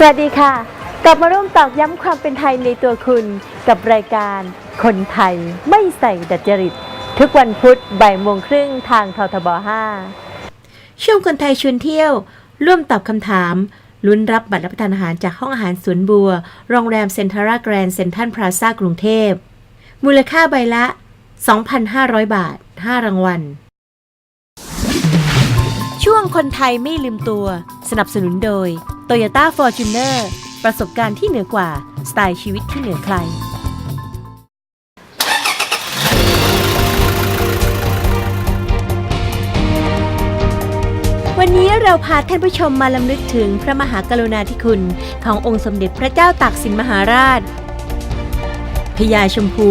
สวัสดีค่ะ กลับมาร่วมตอกย้ำความเป็นไทยในตัวคุณ กับรายการคนไทยไม่ใส่ดัดจริต ทุกวันพุธบ่ายโมงครึ่งทางททบ 5 ช่วงคนไทยชวนเที่ยว ร่วมตอบคำถาม ลุ้นรับบัตรรับประทานอาหารจากห้องอาหารสวนบัว โรงแรมเซ็นทรัลแกรนด์เซ็นทรัลพลาซ่ากรุงเทพ มูลค่าใบละ 2,500 บาท 5 รางวัล ช่วงคนไทยไม่ลืมตัว สนับสนุนโดย Toyota Fortuner ประสบการณ์ที่เหนือกว่า สไตล์ชีวิตที่เหนือใคร วันนี้เราพาท่านผู้ชมมาลำลึกถึงพระมหากรุณาธิคุณ ขององค์สมเด็จพระเจ้าตากสินมหาราชพญาชมพู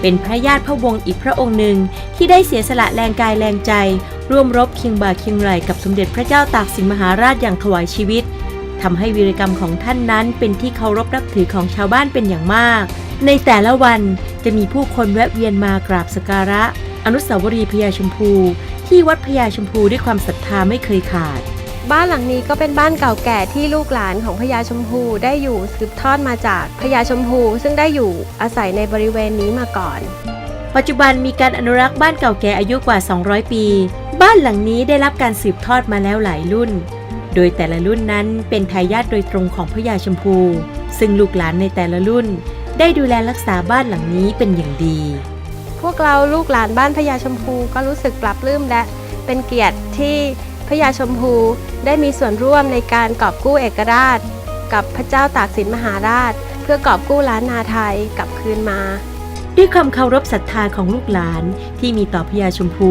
เป็นพระญาติพระวงศ์อีกพระองค์หนึ่ง ที่ได้เสียสละแรงกายแรงใจ ร่วมรบเคียงบ่าเคียงไหลกับสมเด็จพระเจ้าตากสินมหาราชอย่างถวายชีวิต ทำให้วีรกรรมของท่านนั้นเป็นที่เคารพนับถือของชาวบ้านเป็นอย่างมาก ในแต่ละวันจะมีผู้คนแวะเวียนมากราบสกการะ อนุสาวรีย์พญาชมพู ที่วัดพญาชมพูด้วยความศรัทธาไม่เคยขาด บ้านหลังนี้ก็เป็นบ้านเก่าแก่ที่ลูกหลานของพญาชมพูได้อยู่สืบทอดมาจากพญาชมพู ซึ่งได้อยู่อาศัยในบริเวณนี้มาก่อนปัจจุบันมีการอนุรักษ์บ้านเก่าแก่อายุกว่า 200 ปี บ้านหลังนี้ได้รับการสืบทอดมาแล้วหลายรุ่น โดยแต่ละรุ่นนั้นเป็นทายาทโดยตรงของพระยาชมพู ซึ่งลูกหลานในแต่ละรุ่น ได้ดูแลรักษาบ้านหลังนี้เป็นอย่างดี พวกเราลูกหลานบ้านพญาชมพูก็รู้สึกปรับปลื้มและเป็นเกียรติที่พญาชมพูได้มีส่วนร่วมในการกอบกู้เอกราช กับพระเจ้าตากสินมหาราช เพื่อกอบกู้ล้านนาไทยกลับคืนมา ด้วยความเคารพศรัทธาของลูกหลานที่มีต่อพญาชมพู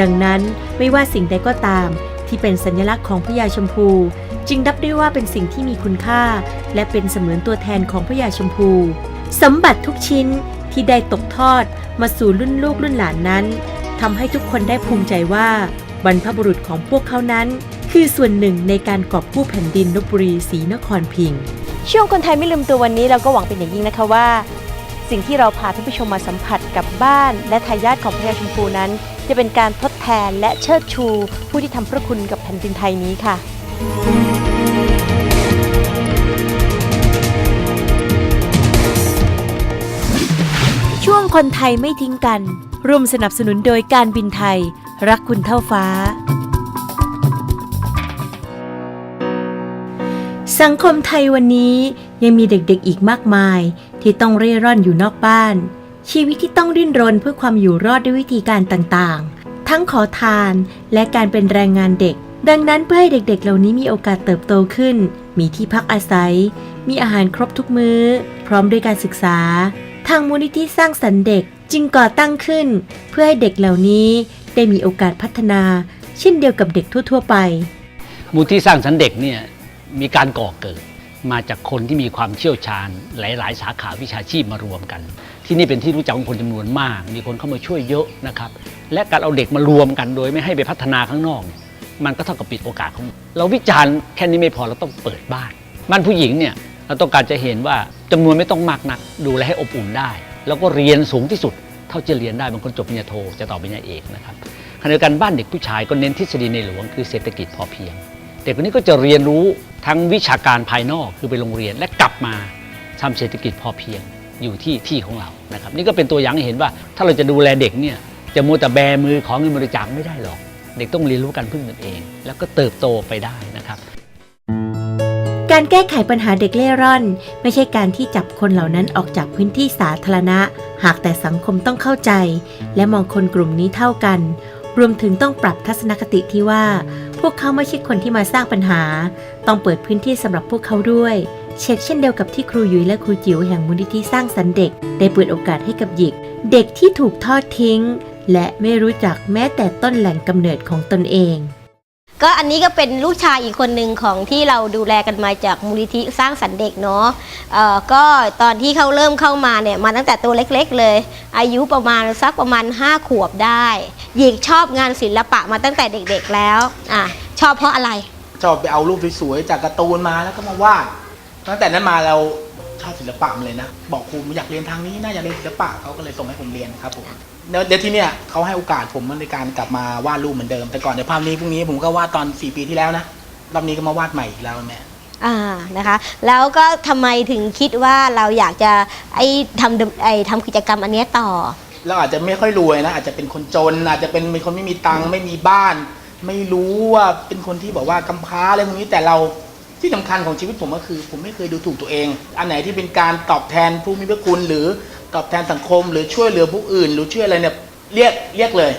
ดังนั้นไม่ว่าสิ่งใดก็ตาม ที่เป็นสัญลักษณ์ของพญาชมพู จึงนับได้ว่าเป็นสิ่งที่มีคุณค่า และเป็นเสมือนตัวแทนของพญาชมพู สมบัติทุกชิ้นที่ได้ตกทอดมาสู่รุ่นลูกรุ่นหลานนั้นทำให้ทุกคนได้ภูมิใจว่า บรรพบุรุษของพวกเขานั้น คือส่วนหนึ่งในการกอบกู้แผ่นดินลบบุรีศรีนครพิงค์ช่วงคนไทยไม่ลืมตัววันนี้เราก็หวังเป็นอย่างยิ่งนะคะว่า สิ่งที่เราพาท่านผู้ชมมาสัมผัสกับบ้าน และทายาทของพญาชมพูนั้น จะเป็นการทดแทนและเชิดชู ผู้ที่ทำพระคุณกับแผ่นดินไทยนี้ค่ะช่วงคนไทยไม่ทิ้งกัน ร่วมสนับสนุนโดยการบินไทย รักคุณเท่าฟ้า สังคมไทยวันนี้ยังมีเด็กๆอีกมากมาย ที่ต้องเร่ร่อนอยู่นอกบ้าน ชีวิตที่ต้องดิ้นรนเพื่อความอยู่รอดด้วยวิธีการต่างๆ ทั้งขอทานและการเป็นแรงงานเด็ก ดังนั้นเพื่อให้เด็กๆ เหล่านี้มีโอกาสเติบโตขึ้น มีที่พักอาศัย มีอาหารครบทุกมื้อ พร้อมด้วยการศึกษา ทางมูลนิธิสร้างสรรค์เด็กจึงก่อตั้งขึ้น เพื่อให้เด็กเหล่านี้ได้มีโอกาสพัฒนา เช่นเดียวกับเด็กทั่ว ๆ ไป มูลที่สร้างสรรค์เด็กเนี่ยมีการก่อเกิด มาจากคนที่มีความเชี่ยวชาญหลาย ๆ สาขาวิชาชีพมารวมกัน ที่นี่เป็นที่รู้จักของคนจำนวนมาก มีคนเข้ามาช่วยเยอะนะครับ และการเอาเด็กมารวมกันโดยไม่ให้ไปพัฒนาข้างนอก มันก็เท่ากับปิดโอกาสของ เราวิจารณ์แค่นี้ไม่พอเราต้องเปิดบ้าน บ้านผู้หญิงเนี่ยเราต้องการจะเห็นว่าจำนวนไม่ต้องมากนัก ดูแลให้อบอุ่นได้ แล้วก็เรียนสูงที่สุด เท่าจะเรียนได้บางคนจบปริญญาโทจะต่อปริญญาเอกนะครับขณะเดียวกันบ้านเด็กผู้ชายก็เน้นทฤษฎีในหลวงคือเศรษฐกิจพอเพียง เด็กคนนี้ก็จะเรียนรู้ทั้งวิชาการภายนอกคือไปโรงเรียนและกลับมาทำเศรษฐกิจพอเพียง อยู่ที่ที่ของเรานะครับนี่ก็เป็นตัวอย่างให้เห็นว่า ถ้าเราจะดูแลเด็กเนี่ยจะมัวแต่แบมือของเงินบริจาคไม่ได้หรอก เด็กต้องเรียนรู้การพึ่งตนเอง แล้วก็เติบโตไปได้นะครับ การแก้ไขปัญหาเด็กเล่ร่อน ไม่ใช่การที่จับคนเหล่านั้นออกจากพื้นที่สาธารณะ หากแต่สังคมต้องเข้าใจ และมองคนกลุ่มนี้เท่ากัน รวมถึงต้องปรับทัศนคติที่ว่า พวกเขาไม่ใช่คนที่มาสร้างปัญหา ต้องเปิดพื้นที่สำหรับพวกเขาด้วย เช่นเช่นเดียวกับที่ครูยุ้ยและครูจิ๋วแห่งมูลนิธิสร้างสรรค์เด็ก ได้เปิดโอกาสให้กับหญิงเด็กที่ถูกทอดทิ้ง และไม่รู้จักแม้แต่ต้นแหล่งกำเนิดของตนเอง ก็อันนี้ก็เป็นลูกชายอีกคนหนึ่งของที่เราดูแลกันมาจากมูลนิธิสร้างสรรค์เด็กเนาะเอ่อก็ตอนที่เขาเริ่มเข้ามาเนี่ยมาตั้งแต่ตัวเล็กๆเลย อายุประมาณสักประมาณ 5 ขวบได้หยิกชอบงานศิลปะมาตั้งแต่เด็กๆแล้วอะชอบเพราะอะไร ชอบไปเอารูปสวยๆจากการ์ตูนมาแล้วก็มาวาด ตั้งแต่นั้นมาเราชอบศิลปะมาเลยนะ บอกครูอยากเรียนทางนี้น่าอยากเรียนศิลปะเขาก็เลยส่งให้ผมเรียนครับผมแล้วเดี๋ยวที่เนี้ยเขาให้โอกาสผมในการกลับมาวาดรูปเหมือนเดิม แต่ก่อนเดี๋ยวภาพนี้พรุ่งนี้ผมก็วาดตอน 4 ปีที่แล้วนะรอบนี้ก็มาวาดใหม่อีกแล้วแม่อ่านะคะ แล้วก็ทำไมถึงคิดว่าเราอยากจะไอ้ทำดำไอ้ทำกิจกรรมอันเนี้ยต่อ เราอาจจะไม่ค่อยรวยนะ อาจจะเป็นคนจน อาจจะเป็นคนไม่มีตังค์ไม่มีบ้าน ไม่รู้ว่าเป็นคนที่บอกว่ากำพร้าอะไรพวกนี้แต่เรา ที่สำคัญของชีวิตผมก็คือ ผมไม่เคยดูถูกตัวเอง อันไหนที่เป็นการตอบแทนผู้มีพระคุณ หรือตอบแทนสังคม หรือช่วยเหลือผู้อื่น หรือช่วยอะไรเนี่ยเรียกเรียกเลย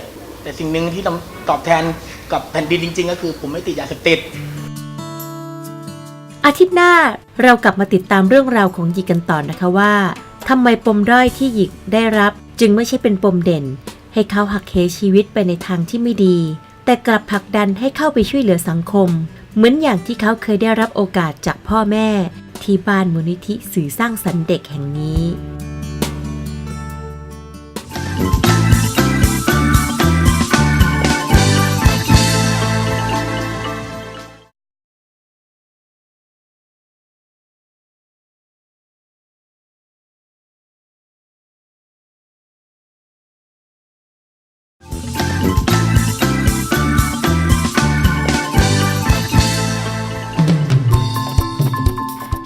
แต่สิ่งหนึ่งที่ต้องตอบแทนกับแผ่นดินจริง ๆ ก็คือ ผมไม่ติดยาเสพติด อาทิตย์หน้าเรากลับมาติดตามเรื่องราวของหยิกกันต่อนะคะว่าทำไมปมด้อยที่หยิกได้รับ จึงไม่ใช่เป็นปมเด่น ให้เขาหักเหชีวิตไปในทางที่ไม่ดี แต่กลับผลักดันให้เข้าไปช่วยเหลือสังคม เหมือนอย่างที่เขาเคยได้รับโอกาสจากพ่อแม่ที่บ้านมูลนิธิสื่อสร้างสรรค์เด็กแห่งนี้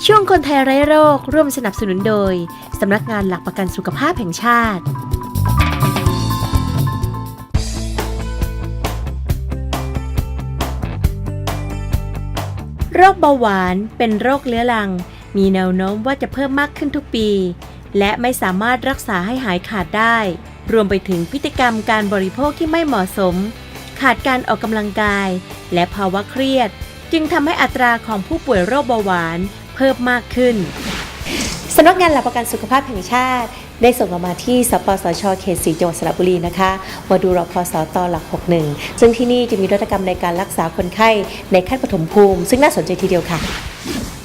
ช่วงคนไทยไร้โรคร่วมสนับสนุนโดย สำนักงานหลักประกันสุขภาพแห่งชาติ โรคเบาหวานเป็นโรคเรื้อรัง มีแนวโน้มว่าจะเพิ่มมากขึ้นทุกปี และไม่สามารถรักษาให้หายขาดได้ รวมไปถึงพฤติกรรมการบริโภคที่ไม่เหมาะสม ขาดการออกกำลังกาย และภาวะเครียด จึงทำให้อัตราของผู้ป่วยโรคเบาหวาน เพิ่มมากขึ้นสำนักงานหลักประกันสุขภาพแห่งชาติ ได้ส่งเรามาที่สปสชเขตสีจังหวัดสระบุรีนะคะมาดูรอพสตหลัก 61 ซึ่งที่นี่จะมีนวัตกรรมในการรักษาคนไข้ในขั้นปฐมภูมิ ซึ่งน่าสนใจทีเดียวค่ะ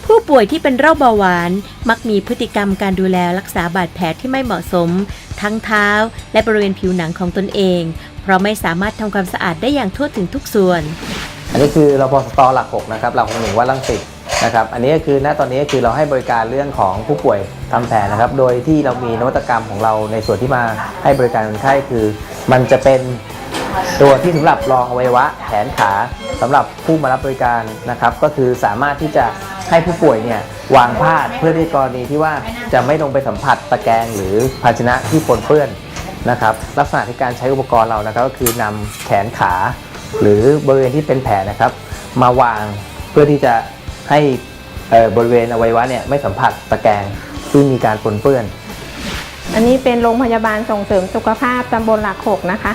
ผู้ป่วยที่เป็นโรคเบาหวาน มักมีพฤติกรรมการดูแลรักษาบาดแผลที่ไม่เหมาะสม ทั้งเท้า และบริเวณผิวหนังของตนเอง เพราะไม่สามารถทำความสะอาดได้อย่างทั่วถึงทุกส่วน อันนี้คือเราพอสตอหลัก6นะครับหลักหนึ่งวัดลังสิต นะครับอันนี้ก็คือณตอนนี้ก็คือเราให้บริการเรื่องของผู้ป่วยทำแผลนะครับ โดยที่เรามีนวัตกรรมของเราในส่วนที่มาให้บริการคนไข้คือ มันจะเป็นตัวที่สำหรับรองอวัยวะแขนขาสำหรับผู้มารับบริการนะครับ ก็คือสามารถที่จะให้ผู้ป่วยเนี่ยวางพาดเพื่อในกรณีที่ว่าจะไม่ลงไปสัมผัสตะแกรงหรือภาชนะที่ปนเปื้อนนะครับลักษณะที่การใช้อุปกรณ์เรานะครับก็คือนำแขนขา หรือบริเวณที่เป็นแผลนะครับ มาวางเพื่อที่จะ ให้บริเวณอวัยวะเนี่ยไม่สัมผัสตะแกรงที่มีการปนเปื้อน อันนี้เป็นโรงพยาบาลส่งเสริมสุขภาพตำบลหลักหกนะคะ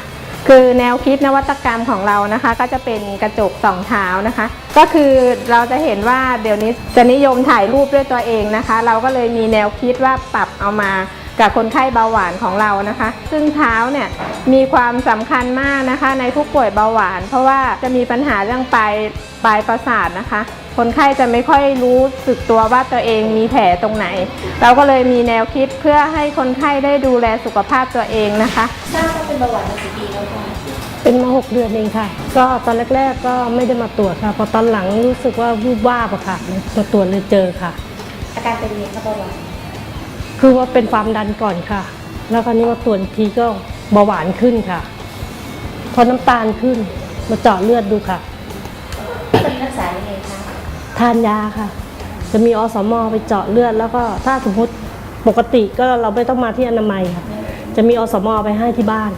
คือแนวคิดนวัตกรรมของเรานะคะ ก็จะเป็นกระจกสองเท้านะคะ ก็คือเราจะเห็นว่าเดี๋ยวนี้จะนิยมถ่ายรูปด้วยตัวเองนะคะ เราก็เลยมีแนวคิดว่าปรับเอามา กับคนไข้เบาหวานของเรานะคะ ซึ่งเท้าเนี่ยมีความสำคัญมากนะคะ ในผู้ป่วยเบาหวาน เพราะว่าจะมีปัญหาเรื่องปลายปลายประสาทนะคะ คนไข้จะไม่ค่อยรู้สึกตัวว่าตัวเองมีแผลตรงไหน เราก็เลยมีแนวคิดเพื่อให้คนไข้ได้ดูแลสุขภาพตัวเองนะคะเป็นมาหกเดือนเองค่ะ ก็ตอนแรก ๆ ก็ไม่ได้มาตรวจค่ะ พอตอนหลังรู้สึกว่าวูบวาบอะค่ะมาตรวจเลยเจอค่ะ อาการเป็นยังไงคะเบาหวาน คือว่าเป็นความดันก่อนค่ะ แล้วคราวนี้มาตรวจอีกทีก็เบาหวานขึ้นค่ะ พอน้ำตาลขึ้นมาเจาะเลือดดูค่ะตอนนี้รักษายังไงคะทานยาค่ะ จะมีอสมไปเจาะเลือด แล้วก็ถ้าสมมติปกติก็เราไม่ต้องมาที่อนามัยค่ะ จะมีอสมไปให้ที่บ้าน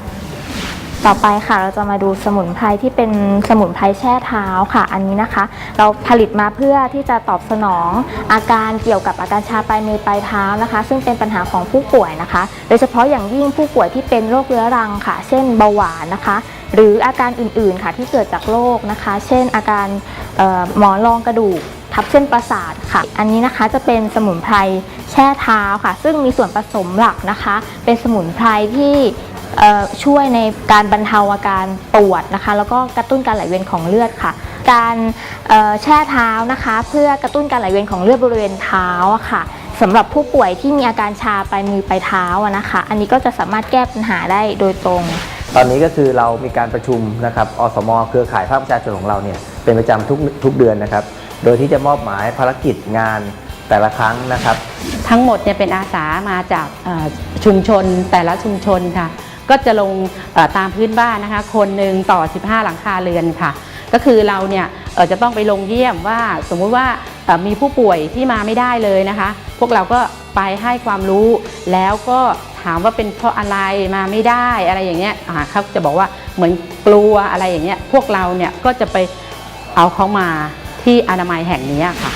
ต่อไปค่ะเราจะมาดูสมุนไพรที่เป็นสมุนไพรแช่เท้าค่ะ อันนี้นะคะ เราผลิตมาเพื่อที่จะตอบสนองอาการเกี่ยวกับอาการชาปลายมือปลายเท้านะคะ ซึ่งเป็นปัญหาของผู้ป่วยนะคะ โดยเฉพาะอย่างยิ่งผู้ป่วยที่เป็นโรคเรื้อรังค่ะ เช่นเบาหวานนะคะ หรืออาการอื่นๆค่ะที่เกิดจากโรคนะคะ เช่น อาการหมอนรองกระดูกทับเส้นประสาทค่ะ อันนี้นะคะจะเป็นสมุนไพรแช่เท้าค่ะ ซึ่งมีส่วนผสมหลักนะคะ เป็นสมุนไพรที่ ช่วยในการบรรเทาอาการปวดนะคะ แล้วก็กระตุ้นการไหลเวียนของเลือดค่ะ การเอ่อแช่เท้านะคะ เพื่อกระตุ้นการไหลเวียนของเลือดบริเวณเท้าอะค่ะสำหรับผู้ป่วยที่มีอาการชาปลายมือปลายเท้าอะนะคะ อันนี้ก็จะสามารถแก้ปัญหาได้โดยตรง ตอนนี้ก็คือเรามีการประชุมนะครับอสม เครือข่ายภาคประชาชนของเราเนี่ยเป็นประจำทุกทุกเดือนนะครับ โดยที่จะมอบหมายภารกิจงานแต่ละครั้งนะครับ ทั้งหมดเนี่ยเป็นอาสามาจากเอ่อชุมชนแต่ละชุมชนค่ะ ก็จะลงตามพื้นบ้านนะคะ คนหนึ่งต่อ 15 หลังคาเรือนค่ะ ก็คือเราเนี่ยจะต้องไปลงเยี่ยมว่าสมมุติว่ามีผู้ป่วยที่มาไม่ได้เลยนะคะ พวกเราก็ไปให้ความรู้แล้วก็ถามว่าเป็นเพราะอะไรมาไม่ได้อะไรอย่างเงี้ยอ่าเขาจะบอกว่าเหมือนกลัวอะไรอย่างเงี้ยพวกเราเนี่ยก็จะไปเอาเขามาที่อนามัยแห่งนี้ค่ะ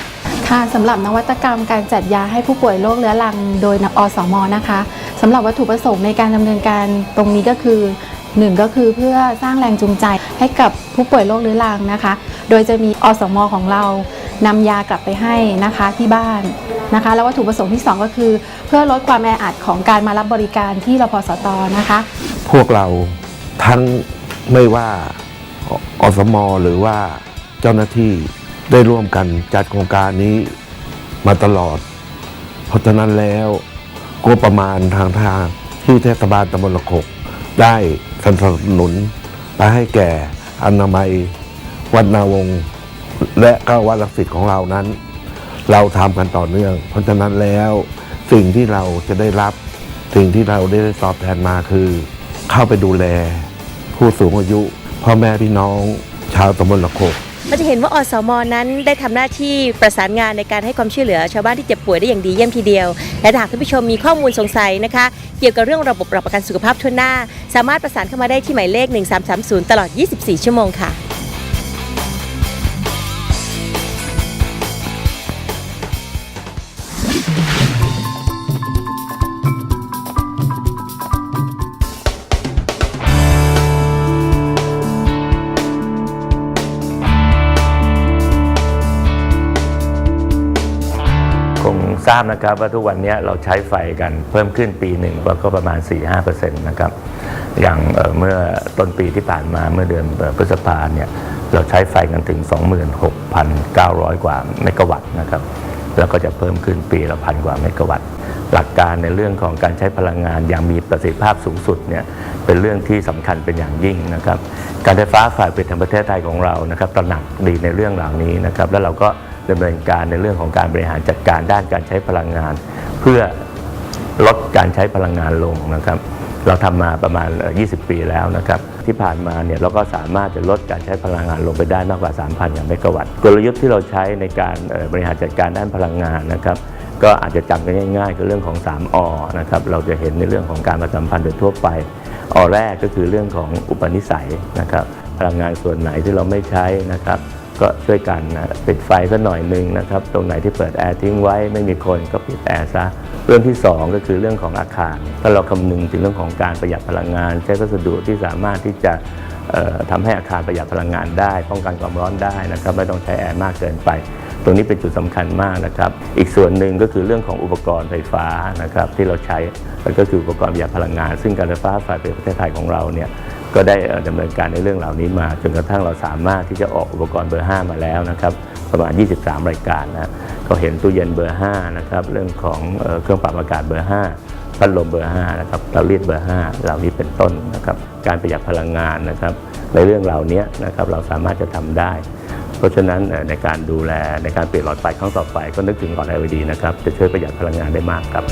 ค่ะสำหรับนวัตกรรมการจัดยาให้ผู้ป่วยโรคเรื้อรังโดยอสมนะคะสำหรับวัตถุประสงค์ในการดำเนินการตรงนี้ก็คือหนึ่งก็คือเพื่อสร้างแรงจูงใจให้กับผู้ป่วยโรคเรื้อรังนะคะ โดยจะมีอสมของเรานำยากลับไปให้นะคะที่บ้านนะคะ แล้ววัตถุประสงค์ที่สองก็คือ เพื่อลดความแออัดของการมารับบริการที่รพสตนะคะ พวกเราทั้งไม่ว่าอสมหรือว่าเจ้าหน้าที่ ได้ร่วมกันจัดโครงการนี้มาตลอด เพราะฉะนั้นแล้วงบประมาณทางทางที่เทศบาลตำบลละขกได้สนับสนุนไปให้แก่อนามัยวัดนาวง และก็วัดลักษิตของเรานั้น เราทำกันต่อเนื่อง เพราะฉะนั้นแล้วสิ่งที่เราจะได้รับ สิ่งที่เราได้ตอบแทนมาคือ เข้าไปดูแล ผู้สูงอายุพ่อแม่พี่น้อง ชาวตำบลละโคก เราจะเห็นว่าอสมนั้นได้ทำหน้าที่ประสานงานในการให้ความช่วยเหลือ ชาวบ้านที่เจ็บป่วยได้อย่างดีเยี่ยมทีเดียว และหากท่านผู้ชมมีข้อมูลสงสัยนะคะ เกี่ยวกับเรื่องระบบประกันสุขภาพทั่วหน้า สามารถประสานเข้ามาได้ที่หมายเลข 1330 ตลอด 24 ชั่วโมงค่ะ ราบนะครับว่าทุกวันนี้เราใช้ไฟกันเพิ่มขึ้นปีหนึ่งก็ประมาณ 4-5%นะครับอย่างเเมื่อต้นปีที่ผ่านมาเมื่อเดือนพฤษภาเนี่ยเราใช้ไฟกันถึง 26,900 กว่าเมกะวัตต์นะครับแล้วก็จะเพิ่มขึ้นปีละพันกว่าเมกะวัตต์หลักการในเรื่องของการใช้พลังงานอย่างมีประสิทธิภาพสูงสุดเนี่ยเป็นเรื่องที่สำคัญเป็นอย่างยิ่งนะครับ การไฟฟ้าฝ่ายผลิตแห่งประเทศไทยของเรานะครับตระหนักดีในเรื่องเหล่านี้นะครับแล้วเราก็ ดำเนินการในเรื่องของการบริหารจัดการด้านการใช้พลังงาน เพื่อลดการใช้พลังงานลงนะครับ เราทำมาประมาณเอ่อ20 ปีแล้วนะครับ ที่ผ่านมาเนี่ยเราก็สามารถจะลดการใช้พลังงานลงไปได้มากกว่า 3,000 อย่างเมกะวัตต์กลยุทธ์ที่เราใช้ในการบริหารจัดการด้านพลังงานนะครับก็อาจจะจำกันง่ายๆคือเรื่องของ 3อนะครับเราจะเห็นในเรื่องของการประชาสัมพันธ์โดยทั่วไปอแรกก็คือเรื่องของอุปนิสัยนะครับพลังงานส่วนไหนที่เราไม่ใช้นะครับ ก็ช่วยกันนะปิดไฟสักหน่อยหนึ่งนะครับ ตรงไหนที่เปิดแอร์ทิ้งไว้ไม่มีคนก็ปิดแอร์ซะเรื่องที่ 2 ก็คือเรื่องของอาคาร ถ้าเราคำนึงถึงเรื่องของการประหยัดพลังงาน ใช้วัสดุที่สามารถที่จะเอ่อทำให้อาคารประหยัดพลังงานได้ ป้องกันความร้อนได้นะครับ ไม่ต้องใช้แอร์มากเกินไป ตรงนี้เป็นจุดสำคัญมากนะครับ อีกส่วนหนึ่งก็คือเรื่องของอุปกรณ์ไฟฟ้านะครับที่เราใช้มันก็คืออุปกรณ์ประหยัดพลังงาน ซึ่งการไฟฟ้าฝ่ายผลิตประเทศไทยของเราเนี่ย ก็ได้เอ่อดำเนินการในเรื่องเหล่านี้มา จนกระทั่งเราสามารถที่จะออกอุปกรณ์เบอร์ 5 มาแล้วนะครับประมาณ 23 รายการนะก็เห็นตู้เย็นเบอร์ 5 นะครับเรื่องของเครื่องปรับอากาศเบอร์ 5 พัดลมเบอร์ 5 นะครับเตารีดเบอร์ 5 เหล่านี้เป็นต้นนะครับการประหยัดพลังงานนะครับ ในเรื่องเหล่านี้นะครับเราสามารถจะทำได้เพราะฉะนั้นในการดูแลในการเปลี่ยนหลอดไฟครั้งต่อไปก็นึกถึงหลอด LED นะครับจะช่วยประหยัดพลังงานได้มากครับ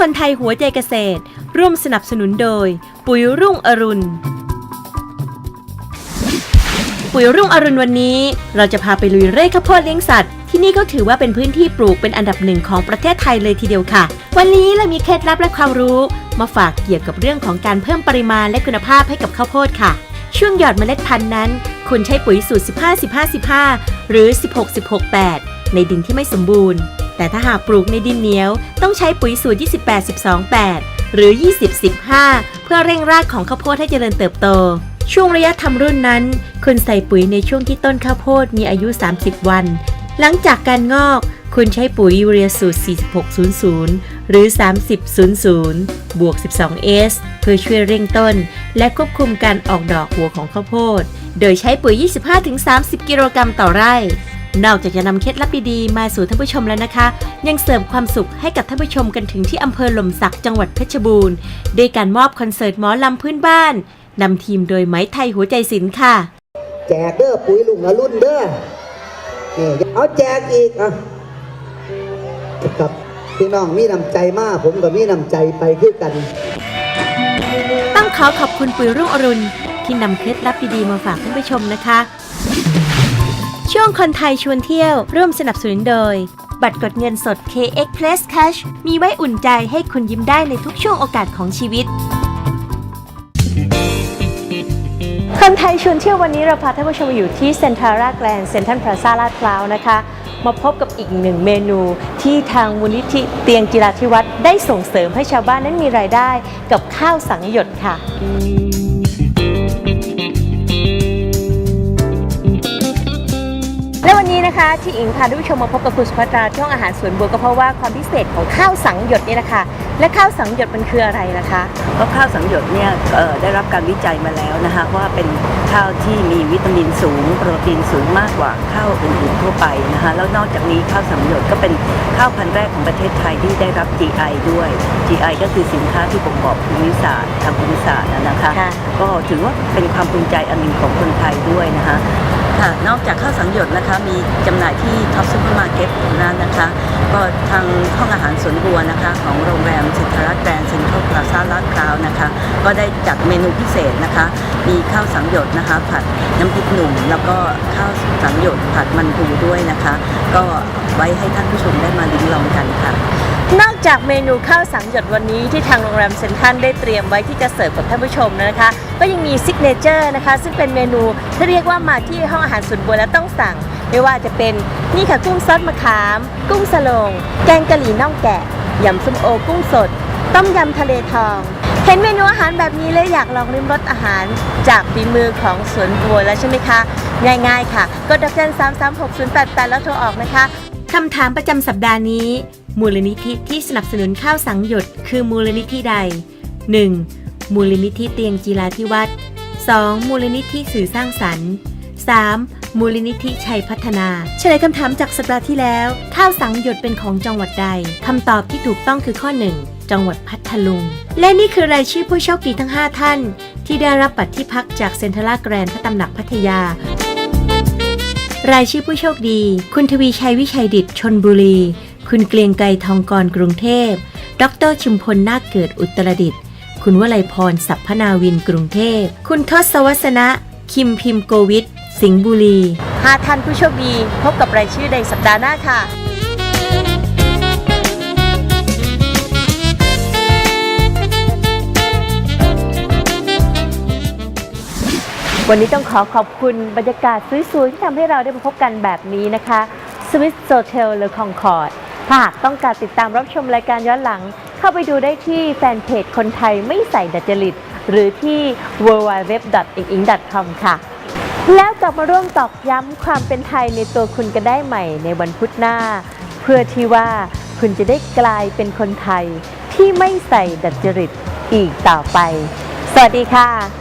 คนไทยหัวใจเกษตร ร่วมสนับสนุนโดย ปุ๋ยรุ่งอรุณ ปุ๋ยรุ่งอรุณวันนี้ เราจะพาไปลุยเร่ข้าวโพดเลี้ยงสัตว์ ที่นี่ก็ถือว่าเป็นพื้นที่ปลูกเป็นอันดับหนึ่งของประเทศไทยเลยทีเดียวค่ะ วันนี้เรามีเคล็ดลับและความรู้ มาฝากเกี่ยวกับเรื่องของการเพิ่มปริมาณและคุณภาพให้กับข้าวโพดค่ะ ช่วงหยอดเมล็ดพันธุ์นั้น คุณใช้ปุ๋ยสูตร 15 15 15 หรือ 16 16 8 ในดินที่ไม่สมบูรณ์ แต่ถ้าหากปลูกในดินเหนียวต้องใช้ปุ๋ยสูตร 28 12 8 หรือ 20 15 เพื่อเร่งรากของข้าวโพดให้เจริญเติบโต ช่วงระยะทำรุ่นนั้นควรใส่ปุ๋ยในช่วงที่ต้นข้าวโพดมีอายุ 30 วัน หลังจากการงอกคุณใช้ปุ๋ยยูเรียสูตร 4600 หรือ 3000 บวก 12S เพื่อช่วยเร่งต้น และควบคุมการออกดอกหัวของข้าวโพด โดยใช้ปุ๋ย 25-30 กิโลกรัมต่อไร่ นอกจากจะนำเคล็ดลับดีๆมาสู่ท่านผู้ชมแล้วนะคะ ยังเสริมความสุขให้กับท่านผู้ชมกันถึงที่อำเภอหล่มสักจังหวัดเพชรบูรณ์ด้วยการมอบคอนเสิร์ตหมอลำพื้นบ้านนำทีมโดยไหมไทยหัวใจศิลป์ค่ะ แจกเด้อปุ๋ยลุงอรุ่นเด้อนี่เอาแจกอีกอะกับพี่น้องมีน้ำใจมากผมก็มีน้ำใจไปคือกัน ต้องขอขอบคุณปุ๋ยรุ่งอรุณที่นำเคล็ดลับดีๆมาฝากท่านผู้ชมนะคะ ช่วงคนไทยชวนเที่ยวร่วมสนับสนุนโดย บัตรกดเงินสด KX Plus Cash มีไว้อุ่นใจให้คุณยิ้มได้ในทุกช่วงโอกาสของชีวิต คนไทยชวนเที่ยววันนี้เราพาท่านผู้ชมมาอยู่ที่เซนทารัลแกรนเซนทรัลพลาซาลาดพร้าวนะคะ มาพบกับอีกหนึ่งเมนูที่ทางมูลนิธิเตียงจิราธิวัฒน์ได้ส่งเสริมให้ชาวบ้านนั้นมีรายได้กับข้าวสังหยดค่ะ และวันนี้นะคะที่อิงพาท่านผู้ชมมาพบกับคุณสุภัตราช่วงอาหารสวนบัวก็เพราะว่าความพิเศษของข้าวสังหยดนี่นะคะและข้าวสังหยดมันคืออะไรล่ะคะ เพราะข้าวสังหยดเนี่ยเอ่อได้รับการวิจัยมาแล้วนะคะว่าเป็นข้าวที่มีวิตามินสูง โปรตีนสูงมากกว่าข้าวอื่นๆทั่วไปนะคะแล้วนอกจากนี้ข้าวสังหยดก็เป็นข้าวพันธุ์แรกของประเทศไทยที่ได้รับ GI ด้วย GI ก็คือสินค้าที่บ่งบอกภูมิศาสตร์ทางภูมิศาสตร์นะคะก็ถือว่าเป็นความภูมิใจอันหนึ่งของคนไทยด้วยนะคะ ค่ะ นอกจากข้าวสังหยดนะคะ มีจำหน่ายที่ท็อปซูเปอร์มาร์เก็ตนั้นนะคะ ก็ทางห้องอาหารสวนบัวนะคะ ของโรงแรมเซ็นทรัลแกรนด์เซ็นทรัลพลาซ่าลาดพร้าวนะคะ ก็ได้จัดเมนูพิเศษนะคะ มีข้าวสังหยดนะคะ ผัดน้ำพริกหนุ่ม แล้วก็ข้าวสังหยดผัดมันปูด้วยนะคะ ก็ไว้ให้ท่านผู้ชมได้มาลิ้มลองกันค่ะ นอกจากเมนูข้าวสังหยดวันนี้ที่ทางโรงแรมเซนทรัลได้เตรียมไว้ที่จะเสิร์ฟกับท่านผู้ชมนะคะ ก็ยังมีซิกเนเจอร์นะคะ ซึ่งเป็นเมนูที่เรียกว่ามาที่ห้องอาหารส่วนบัวแล้วต้องสั่ง ไม่ว่าจะเป็นนี่ค่ะกุ้งซอสมะขาม กุ้งสโลง แกงกะหรี่น่องแกะยำส้มโอกุ้งสด ต้มยำทะเลทอง เห็นเมนูอาหารแบบนี้เลยอยากลองริมรสอาหาร จากฝีมือของสวนบัวแล้วใช่ไหมคะ ง่ายๆค่ะกดดอกจันสามสามหกศูนย์แปดแปดแล้วโทรออกนะคะคำถามประจำสัปดาห์นี้ มูลนิธิที่สนับสนุนข้าวสังหยดคือมูลนิธิใด 1. มูลนิธิเตียงจีราธิวัฒน์ 2. มูลนิธิสื่อสร้างสรรค์ 3. มูลนิธิชัยพัฒนา เฉลยคำถามจากสัปดาห์ที่แล้ว ข้าวสังหยดเป็นของจังหวัดใดคำตอบที่ถูกต้องคือข้อ 1 จังหวัดพัทลุง และนี่คือรายชื่อผู้โชคดีทั้ง 5 ท่าน ที่ได้รับบัตรที่พักจากเซ็นทรัลแกรนด์พระตำหนักพัทยา รายชื่อผู้โชคดี คุณทวีชัยวิชัยดิตชนบุรี คุณเกรียงไกรทองกรกรุงเทพ ดรชุมพลนาคเกิดอุตรดิตถ์คุณวลัยพรสัพพนาวินกรุงเทพ คุณทศวสนะ คิมพิมโกวิทสิงห์บุรีหาท่านผู้โชคดีพบกับรายชื่อในสัปดาห์หน้าค่ะวันนี้ต้องขอขอบคุณบรรยากาศสวยๆที่ทำให้เราได้มาพบกันแบบนี้นะคะ Swiss Hotel หรื หากต้องการติดตามรับชมรายการย้อนหลัง เข้าไปดูได้ที่แฟนเพจคนไทยไม่ใส่ดัดจริต หรือที่ www.inging.com ค่ะ แล้วกลับมาร่วมตอกย้ำความเป็นไทยในตัวคุณกันได้ใหม่ในวันพุธหน้า เพื่อที่ว่าคุณจะได้กลายเป็นคนไทยที่ไม่ใส่ดัดจริตอีกต่อไป สวัสดีค่ะ